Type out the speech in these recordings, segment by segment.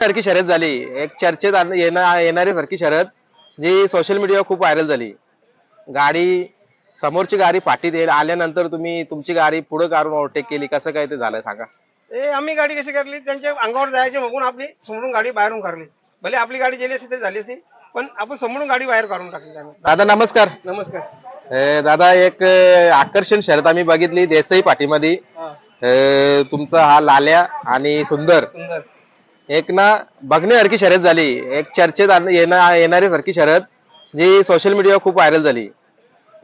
सारखी शर्यत झाली. एक चर्चेत येणारी सारखी शर्यत जी सोशल मीडियावर खूप व्हायरल झाली. गाडी समोरची गाडी पाठीत येईल आल्यानंतर तुम्ही तुमची गाडी पुढे काढून ओव्हरटेक केली कसं काय ते झालं सांगा. ए आम्ही गाडी कशी काढली? त्यांच्या अंगावर जायचे बघून आपली समोरून गाडी बाहेरून काढली. भले आपली गाडी गेली असती तरी झाली असती पण आपण समोरून गाडी बाहेर काढून टाकली दादा नमस्कार. नमस्कार. अं, दादा एक अं, आकर्षण शर्यत आम्ही बघितली देसाई पाठीमध्ये हा, अं, तुमचा हा लाल्या आणि सुंदर. सुंदर. एक ना बघण्यासारखी शर्यत झाली. एक चर्चेत आण- येणा- येणारी सारखी शर्यत जी सोशल मीडियावर खूप व्हायरल झाली.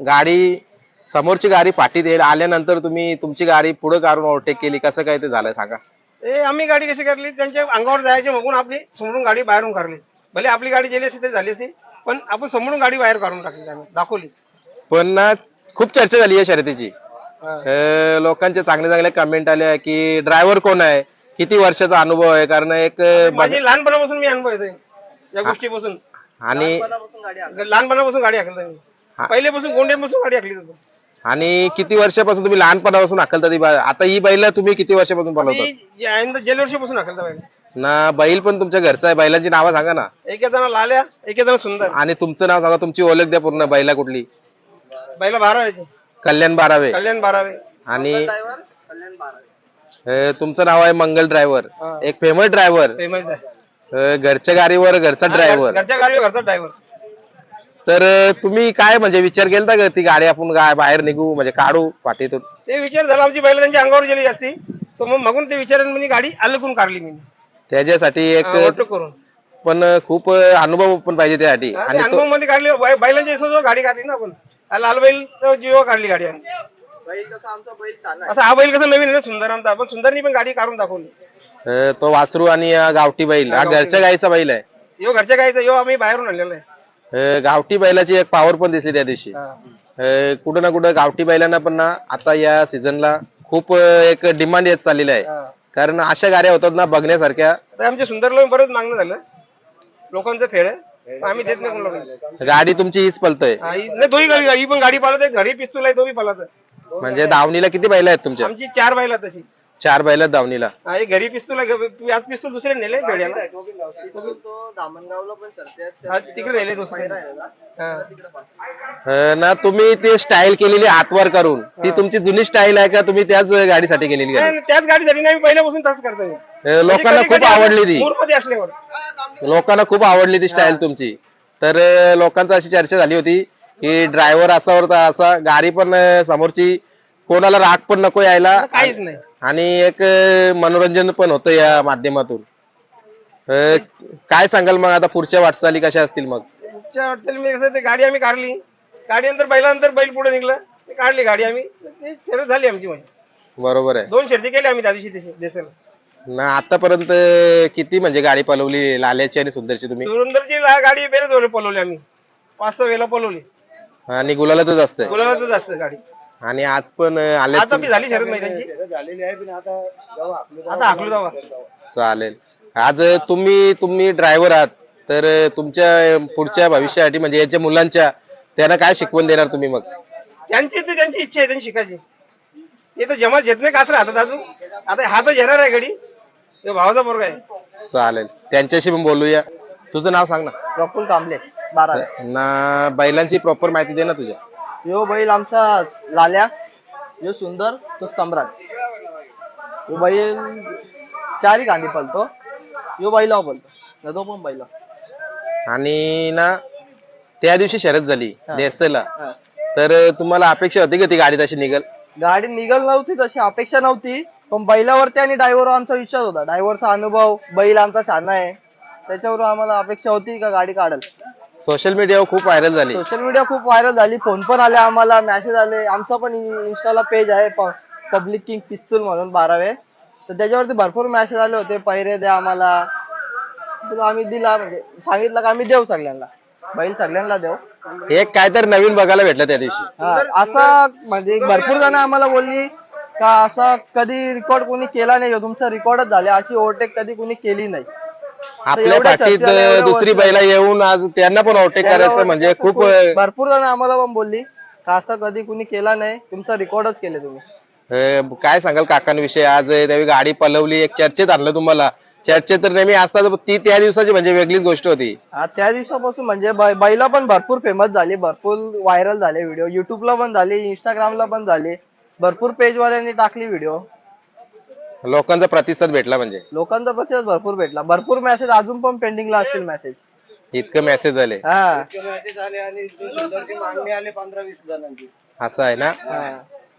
गाडी समोरची गाडी पाठीत येईल आल्यानंतर तुम्ही तुमची गाडी पुढे काढून ओव्हरटेक केली. कसं काय ते झालं सांगा. ए आम्ही गाडी कशी काढली? त्यांच्या अंगावर जायचे बघून आपली समोरून गाडी बाहेरून काढली. भले आपली गाडी गेली असती तरी झाली असती पण आपण समोरून गाडी बाहेर काढून टाकली आम्ही दाखवली. पण ना खूप चर्चा झाली या शर्यतीची. हा. अं, लोकांचे चांगले चांगले कमेंट आले की ड्रायव्हर कोण आहे? किती वर्षाचा अनुभव आहे? कारण एक माझी लहानपणापासून मी अनुभव येतोय. या गोष्टीपासून. आणि लहानपणापासून गाडी हाकलतोय मी. पहिल्यापासून गोंड्यापासून गाडी हाकली जातो. आणि किती वर्षापासून तुम्ही लहानपणापासून हाकलता ती बा- आता ही बैल तुम्ही किती वर्षापासून बनवता जेल वर्षापासून हाकलता पाहिजे ना बैल पण तुमच्या घरचा आहे. बैलांची नावं सांगा ना. एका जण लाल्या एका जण सुंदर. आणि तुमचं नाव सांगा तुमची ओळख द्या पूर्ण बैला कुठली. बैला बाराव्याचे कल्याण बारावे. कल्याण बारावे. आणि अं, तुमचं नाव आहे मंगल ड्रायव्हर हा. एक फेमस ड्रायव्हर फेमस आहे. घरच्या गाडीवर घरचा ड्रायव्हर घरच्या गाडीवर घरचा ड्रायव्हर तर अं, तुम्ही काय म्हणजे विचार केलता का ती गाडी आपण गा- बाहेर निघू म्हणजे काढू पाठीतून ते विचार झाला आमची बैल त्यांच्या अंगावर गेली जास्ती. तर मग मागून ते विचार मी गाडी अलगून काढली मी त्याच्यासाठी एक करून. पण खूप अं, अनुभव पण पाहिजे त्यासाठी. आणि तो अनुभवमध्ये काढली बै- बैलांच्या हिशोबावर गाडी काढली ना आपण. लाल बैल जीवा काढली गाडी आम्ही. असं हा बैल कसं नवीन आहे ना सुंदर आमचा पण सुंदरनी पण गाडी काढून दाखवली अं, तो वासरू आणि अं, गावठी बैल. हा घरच्या गाईचा बैल आहे. यो घरच्या गाईचा यो आम्ही बाहेरून आणलेला आहे. अं, गावठी बैलाची एक पावर पण दिसली त्या दिवशी. हा. अं, कुठं ना कुठं गावठी बैलांना पण ना आता या सीझनला खूप अं, एक डिमांड येत चाललेली आहे. हा. कारण अशा गाड्या होतात ना बघण्यासारख्या. आता आमच्या सुंदरला बरंच मागणं झालं. लोकांचं फेर आहे. पण आम्ही देत नाही कोणाला. गाडी तुमची हीच पलतोय. हा, ही- नाही दोन्ही गाडी ही पण गाडी पालत आहे. घरी पिस्तूल आहे तो बी पालत आहे. म्हणजे दावणीला किती बैल आहेत तुमच्या? आमची चार बैला तशी. चार बैल आहेत दावणीला. हा, एक घरी पिस्तूल आहे तू आज पिस्तूल दुसरे नेले बेड्याला. हा, तिकडे नेले दुसरे. हा. अं, ना तुम्ही ते स्टाईल केलेली हातवर करून. ती तुमची जुनी स्टाईल आहे का तुम्ही त्याच गाडीसाठी केलेली नाही, गाडी? नाही, त्याच गाडीसाठी नाही पहिल्यापासून तसंच करतोय अं, लोकांना खूप आवडली ती. असल्यावर. लोकांना खूप आवडली ती स्टाईल तुमची. तर अं, लोकांची अशी चर्चा झाली होती. की ड्रायव्हर असा होता असा गाडी पण समोरची कोणाला राग पण नको यायला. काहीच नाही. आणि एक मनोरंजन पण होतं या माध्यमातून. अं, काय सांगाल मग आता पुढच्या वाटचाली कशा असतील मग? पुढच्या वाटचाली मी कसं ते गाडी आम्ही काढली. गाडी नंतर बैलानंतर बैल पुढे निघलं. ते काढली गाडी आम्ही. ते शर्यत झाली आमची म्हणजे. बरोबर आहे. दोन शर्ती केली आम्ही त्या दिवशी तशी देसाला ना आतापर्यंत किती म्हणजे गाडी पलवली लाल्याची आणि सुंदरची तुम्ही? सुरेंदरची ला- गाडी बेरेच पलवली आम्ही. पाच सहा वेळेला पलवली. आणि गुलालातच गुलाबातच असते गाडी. आणि आज पण अं, आले झाली मैदानची? झालेली आहे पण आता जेव्हा आपलं आता हाकलू जावा चालेल. आज तुम्ही तुम्ही ड्रायव्हर आहात तर तुमच्या पुढच्या भविष्यासाठी म्हणजे याच्या मुलांच्या त्यांना काय शिकवण देणार तुम्ही मग? त्यांची ते त्यांची इच्छा आहे त्यांची शिकायची. ते तर जमा घेत नाही कासरा हातात अजून. आता हातच घेणार आहे गाडी तो भावाचा पोरगा आहे. चालेल. त्यांच्याशी पण बोलूया. तुझं नाव सांग ना. प्रफुल कांबले बारा. ना बैलांची प्रॉपर माहिती दे ना तुझ्या. यो बैल आमचा लाल्या यो सुंदर तो सम्राट. यो बैल चारी गांधी पलतो यो बैला पलतो तो पण बैला आणि ना त्या दिवशी शरद झाली हा. देसला हा. तर तुम्हाला अपेक्षा होती का ती गाडी तशी निघल? गाडी निघल नव्हती तशी अपेक्षा नव्हती. पण बैलावरती आणि ड्रायव्हर आमचा विश्वास होता. ड्रायव्हरचा अनुभव बैल आमचा शाना आहे. त्याच्यावर आम्हाला अपेक्षा होती का गाडी काढल? सोशल मीडियावर खूप व्हायरल झाली. सोशल मीडिया खूप व्हायरल झाली. फोन पण आले आम्हाला मेसेज आले. आमचा पण इन्स्टाला पेज आहे पब्लिक किंग पिस्तूल म्हणून बारावे. तर त्याच्यावरती भरपूर मेसेज आले होते. पैरे द्या आम्हाला. तर आम्ही दिला म्हणजे सांगितलं का? आम्ही देऊ सगळ्यांना. बैल सगळ्यांना देऊ. एक काय तर नवीन बघायला भेटलं त्या दिवशी. हा, असा म्हणजे भरपूर जण आम्हाला बोलली का असा कधी रेकॉर्ड कोणी केला नाही तुमचा रेकॉर्डच झाले अशी ओव्हरटेक कधी कोणी केली नाही. आपल्या पाठीत एवढ्या दुसरी बैला येऊन आज त्यांना पण ओव्हरटेक करायचं म्हणजे असं खूप भरपूर जण आम्हाला पण बोलली. का असं कधी कुणी केला नाही तुमचा रेकॉर्डच केले तुम्ही. अं, काय सांगाल काकांविषयी? आज त्यावेळी गाडी पलवली एक चर्चेत आणलं तुम्हाला. चर्चेत तर नेहमी असतात ती त्या दिवसाची म्हणजे वेगळीच गोष्ट होती. हा त्या दिवसापासून म्हणजे बै- बैला पण भरपूर फेमस झाली भरपूर व्हायरल झाले व्हिडिओ युट्यूबला पण झाले इंस्टाग्रामला पण झाले. भरपूर पेज वाल्यांनी टाकली व्हिडिओ लोकांचा प्रतिसाद भेटला म्हणजे? लोकांचा प्रतिसाद भरपूर भेटला. भरपूर मेसेज अजून पण पेंडिंगला असतील मेसेज इतकं मेसेज आले. हा. असं आहे ना? हा.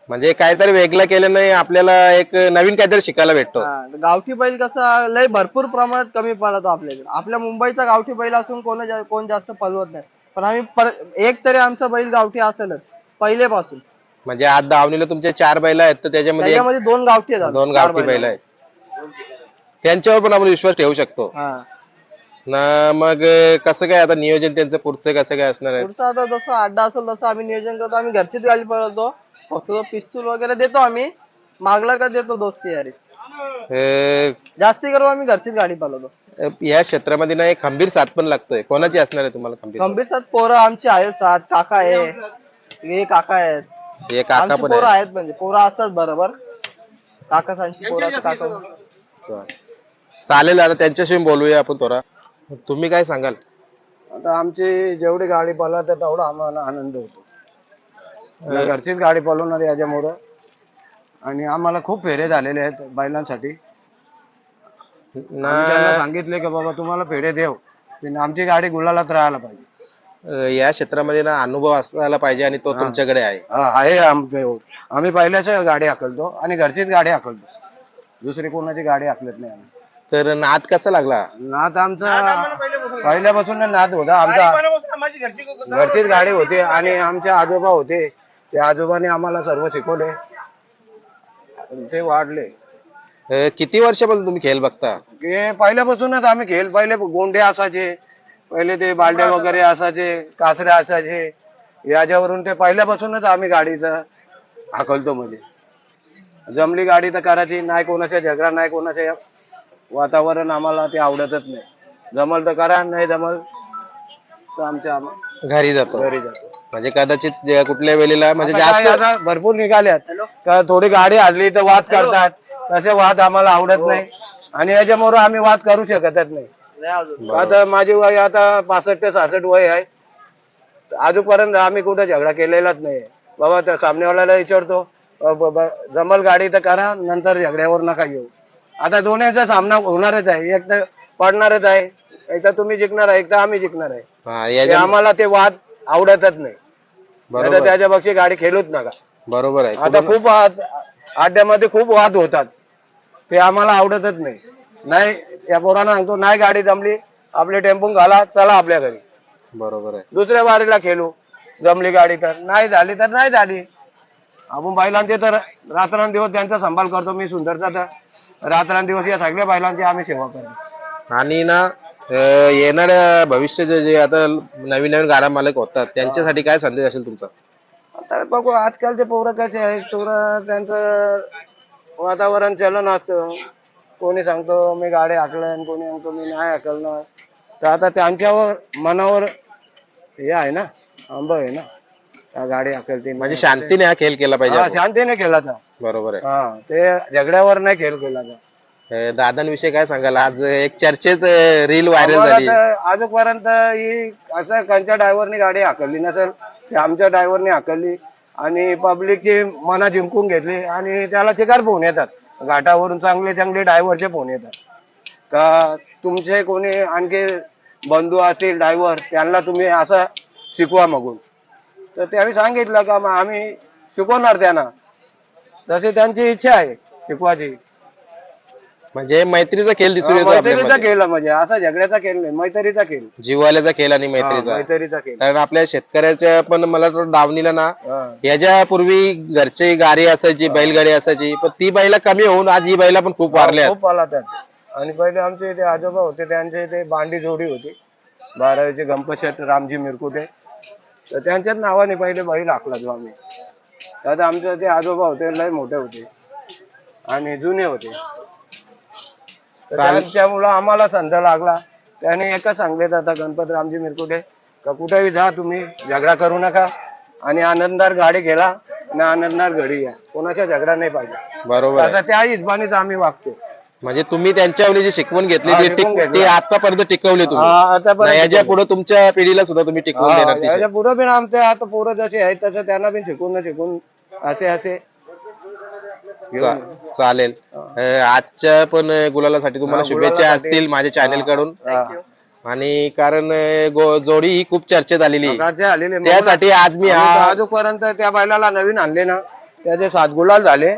म्हणजे काहीतरी वेगळं केलं नाही आपल्याला एक नवीन काहीतरी शिकायला भेटतो. हा. गावठी बैल कसा लय भरपूर प्रमाणात कमी पळतो आपल्याकडे. आपल्या मुंबईचा गावठी बैल असून कोण जा- कोण जास्त पळवत नाही. पण आम्ही पर- एक तरी आमचा बैल गावठी असेलच पहिलेपासून. म्हणजे आज दावणीला तुमचे चार बैल आहेत तर त्याच्यामध्ये एक- त्याच्यामध्ये दोन गावठी आहेत दोन चार गावठी बैल. बैल आहेत. त्यांच्यावर पण आपण विश्वास ठेवू शकतो. हा. ना मग अं, कसं काय आता नियोजन त्यांचं? पुढचं कसं काय असणार आहे? पुढचा आता जसं अड्डा असेल तसं आम्ही नियोजन करतो. आम्ही घरचीच गाडी पळवतो. फक्त तो पिस्तूल वगैरे देतो आम्ही. मागला का देतो दोस्ती यारी. अं, जास्ती करून आम्ही घरचीच गाडी पळवतो. या क्षेत्रामध्ये ना एक खंबीर साथ पण लागतोय. कोणाची असणार आहे तुम्हाला खंबीर साथ? गंभीर साथ पोरं आमची आहेत सात काका आहे. हे काका आहेत. हे काका आमची पण पोरं आहे आहेत म्हणजे पोरं असतात बरोबर. काकासांची पोरं असतात काका. चा- चालेल आता त्यांच्याशी बोलूया आपण थोडा. तुम्ही काय सांगाल? आता आमची जेवढी गाडी पळवते तेवढा आम्हाला आनंद होतो. घरचीच गाडी पळवणार याच्यामुळं. आणि आम्हाला खूप फेरे झालेले आहेत बैलांसाठी. ना आम्ही त्यांना सांगितले की बाबा तुम्हाला फेरे देव पण आमची गाडी गुलालात राहायला पाहिजे. या क्षेत्रामध्ये ना अनुभव असायला पाहिजे आणि तो तुमच्याकडे आहे. आहे आम्ही पहिल्याच गाडी हाकलतो आणि घरचीच गाडी हाकलतो. दुसरी कोणाची गाडी हाकलत नाही आम्ही. तर नाद कसा लागला? नाद आमचा पहिल्यापासून नाद होता. आमचा पाण्यापासून माझी घरची घरचीच गाडी होती आणि आमचे आजोबा होते. त्या आजोबाने आम्हाला सर्व शिकवले. ते वाढले. अं, किती वर्षापासून तुम्ही खेळ बघता? की पहिल्यापासूनच आम्ही खेळ. पहिले गोंडे असायचे. पहिले ते बालड्या वगैरे असायचे कासरे असायचे याच्यावरून ते पहिल्यापासूनच आम्ही गाडीचं हाकलतो म्हणजे. जमली गाडी तर करायची नाही कोणाच्या झगडा नाही कोणाच्या वातावरण आम्हाला ते आवडतच नाही. जमल तर करा नाही जमल तर आमच्या आम- घरी जातो. घरी जातो. म्हणजे कदाचित जे कुठल्या वेळेला म्हणजे आता काय जास्त आता भरपूर निघाल्यात. का थोडी गाडी हरली तर वाद करतात. तसे वाद आम्हाला आवडत नाही. आणि याच्यामुळे आम्ही वाद करू शकतच नाही. अजून आता माझी वय आता पासष्ट ते सहासष्ट वय आहे. अजूनपर्यंत आम्ही कुठं झगडा केलेलाच नाही. बाबा त्या सामनेवाल्याला विचारतो अ, ब- ब- जमल गाडी तर करा नंतर झगड्यावर नका येऊ. आता दोन्हीचा सामना होणारच आहे. एक तर पडणारच आहे एक तर तुम्ही जिंकणार आहे एक तर आम्ही जिंकणार आहे. हा, ते याच्या- आम्हाला ते वाद आवडतच नाही. बरोबर. त्याच्या गाडी खेळूच नका. बरोबर आहे. आता खूप वाद अड्ड्यामध्ये खूप वाद होतात. ते आम्हाला आवडतच नाही. नाही या पोरांना सांगतो नाही गाडी जमली आपले टेम्पो घाला चला आपल्या घरी. बरोबर आहे. दुसऱ्या वारीला खेळू जमली गाडी तर. नाही झाली तर नाही झाली. आपण बैलांचे तर रात्रंदिवस त्यांचा सांभाळ करतो मी सुंदरचा तर. रात्रंदिवस या सगळ्या बैलांची आम्ही सेवा करतो. आणि ना अं, येणाऱ्या भविष्याचे जे आता नवीन नवीन गाडा मालक होतात त्यांच्यासाठी काय संदेश असेल तुमचा? आता बघू आजकालचे पोरं कसे आहेत? पोरं त्यांचं वातावरण चलन असतं. कोणी सांगतो मी गाडी हाकलन कोणी सांगतो मी नाही हाकलणार. तर आता त्यांच्यावर मनावर हे आहे ना आंब आहे ना गाडी हाकलते म्हणजे शांतीने हा खेळ केला पाहिजे हा, आपण. शांतीने केला तर बरोबर आहे. हा ते झगड्यावर नाही खेळ केला तर अं, दादांविषयी काय सांगाल? आज एक चर्चेत रील व्हायरल आम्हाला झाली. तर आजपर्यंत ही असं कोणत्या ड्रायव्हरनी गाडी हाकलली नसेल ते आमच्या ड्रायव्हरनी हाकलली आणि पब्लिकची मना जिंकून घेतली आणि त्याला चिकार फोन येतात. घाटावरून चांगले चांगले ड्रायव्हरचे फोन येतात. का तुमचे कोणी आणखी बंधू असतील ड्रायव्हर त्यांना तुम्ही असं शिकवा मागून. तर त्यावेळी सांगितलं का मग आम्ही शिकवणार त्यांना. तशी त्यांची इच्छा आहे शिकवायची. म्हणजे मैत्रीचा खेळ दिसून येतो मैत्रीचा आपल्यामध्ये. खेळ म्हणजे असा झगड्याचा खेळ नाही मैत्रीचा खेळ. जीवाल्याचा खेळ आणि हा, मैत्रीचा. मैत्रीचा खेळ. कारण आपल्या शेतकऱ्याच्या पण मला दावणीला ना हा. याच्यापूर्वी घरची गाडी असायची बैलगाडी असायची पण ती बैला कमी होऊन आज ही बैला पण खूप वारल्या खूप आला त्यात आणि पहिले आमचे ते आजोबा होते त्यांचे ते बांडी जोडी होती. बारावीचे गणपत शेठ रामजी मिरकुटे. तर त्यांच्याच नावाने पहिले बैल हाकला जो आम्ही. त्यात आमचे ते आजोबा होते लय मोठे होते. आणि जुने होते. तर. त्यांच्यामुळं आम्हाला संध लागला. त्याने एकच सांगले आता गणपत रामजी मिरकुटे का कुठेही जा तुम्ही झगडा करू नका. आणि आनंदार गाडी गेला आणि आनंदार घडी या. कोणाच्या झगडा नाही पाहिजे. बरोबर आहे. आता त्या हिशोबानेच आम्ही वागतो. म्हणजे तुम्ही त्यांच्यावर जी शिकवण घेतली हा, ती शिकवून टिक- घेतली. ती आतापर्यंत टिकवली हा, तुम्ही आतापर्यंत नाही, याच्या. पुढे तुमच्या पिढीला सुद्धा तुम्ही टिकवून देणार ती याच्यापुढे पण आमचे आता पोरं जसे आहेत तसं त्यांना पण शिकून शिकून असे असे चा- चालेल. अं, आजच्या पण गुलालासाठी तुम्हाला हा, शुभेच्छा गुलालासाठी. असतील माझ्या चॅनेल कडून. आणि कारण अं, गो- जोडी ही खूप चर्चेत आलेली. आहे. प्रकारचे आलेले त्यासाठी आज मी हा आजपर्यंत त्या बैलाला नवीन आणले ना त्याचे सात गुलाल झाले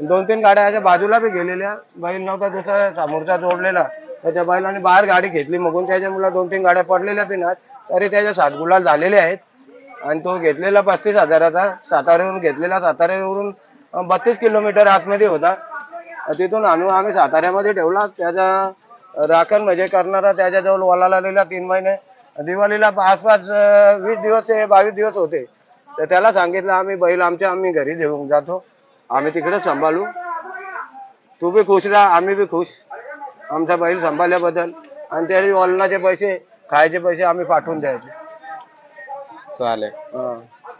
दोन तीन गाड्या बाजूला बी गेलेल्या. बैल नव्हता दुसरा समोरचा जोडलेला. तर त्या बैलाने बाहेर गाडी घेतली मगून त्याच्यामुळे दोन तीन गाड्या पडलेल्या बी नात तरी त्याचे सात गुलाल झालेले आहेत. आणि तो घेतलेला पस्तीस हजाराचा साताऱ्यावरून घेतलेला साताऱ्यावरून बत्तीस किलोमीटर आतमध्ये होता. तिथून आणून आम्ही साताऱ्यामध्ये ठेवला. त्याचा राखण म्हणजे करणारा त्याच्याजवळ वलाला लिहिला तीन महिने. दिवाळीला आसपास वीस दिवस ते बावीस दिवस होते. तर त्याला सांगितलं आम्ही बैल आमच्या आम्ही घरी घेऊन जातो. आम्ही तिकडे सांभाळू. तू बी खुश राहा आम्ही बी खुश. आमचा बैल सांभाळल्याबद्दल. आणि त्याचे वलनाचे पैसे खायचे पैसे आम्ही पाठवून द्यायचे. चालेल.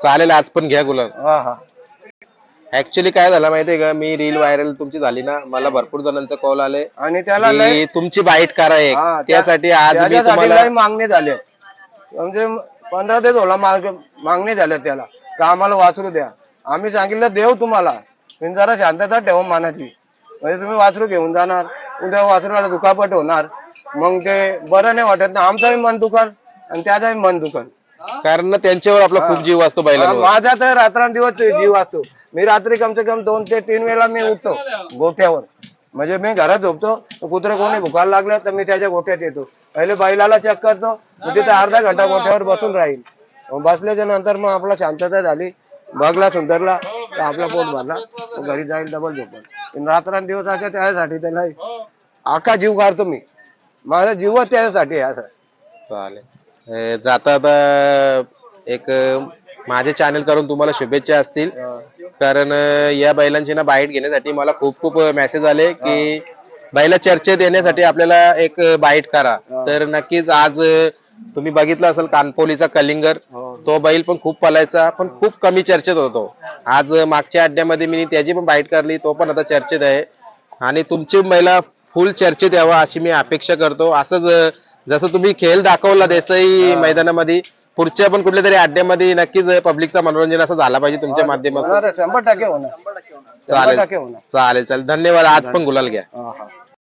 चालेल आज पण घ्या गुलाल. हा हा. ऍक्च्युली काय झालं माहितीये का? मी रील व्हायरल तुमची झाली ना. मला भरपूर जणांचा कॉल आले. आणि त्याला लय की तुमची बाईट करा एक. हा, त्या- त्यासाठी आज मी त्याच्यासाठी तुम्हाला लय मागणी झाले. म्हणजे पंधरा ते सोळा मार्ग मागणी झाल्या त्याला. का आम्हाला वाचरू द्या. आम्ही सांगितलं देव तुम्हाला. पण जरा शांतता ठेवा मानाची. म्हणजे तुम्ही वाचरू घेऊन जाणार. उद्या वाचरूला दुखापट होणार. मग ते बरं नाही वाटत ना. आमचंही मन दुकान आणि त्याचंही मन दुकान कारण ना त्यांच्यावर आपला खूप जीव असतो बैलांवर. माझा तर रात्रंदिवस जीव असतो मी रात्री कम से कम दोन ते तीन वेळा मी उठतो गोठ्यावर म्हणजे मी घरात झोपतो कुत्रे कोणी भुकायला लागलं तर मी त्याच्या गोठ्यात येतो. पहिले बैलाला चेक करतो तिथे अर्धा घंटा गोठ्यावर बसून राहील. बसल्याच्या नंतर मग आपला शांतता झाली. बघला सुंदरला तर आपला पोट भरला. घरी जाईल डबल झोपल. रात्रंदिवस अशा त्यासाठी त्याला आका जीव काढतो मी. माझा जीवच त्याच्यासाठी आहे असं. चालेल. जाता आता एक माझे चॅनल करून तुम्हाला शुभेच्छा असतील. कारण या बैलांची ना बाईट घेण्यासाठी मला खूप खूप मेसेज आले की बैला चर्चेत येण्यासाठी आपल्याला एक बाईट करा. तर नक्कीच आज तुम्ही बघितलं असेल कानपोलीचा कलिंगर. हो. तो बैल पण खूप पलायचा पण खूप कमी चर्चेत होतो. आज मागच्या अड्ड्यामध्ये मी त्याची पण बाईट करली तो पण आता चर्चेत आहे. आणि तुमची महिला फुल चर्चेत यावं अशी मी अपेक्षा करतो. असंच जसं तुम्ही खेळ दाखवला देसाई मैदानामध्ये पुढच्या पण कुठल्या तरी अड्ड्यामध्ये नक्कीच पब्लिकचा मनोरंजन असं झाला पाहिजे तुमच्या माध्यमातून. शंभर टक्के होणार. शंभर चालेल टक्के होणार. चालेल चालेल. धन्यवाद. आज पण गुलाल घ्या. हा हा.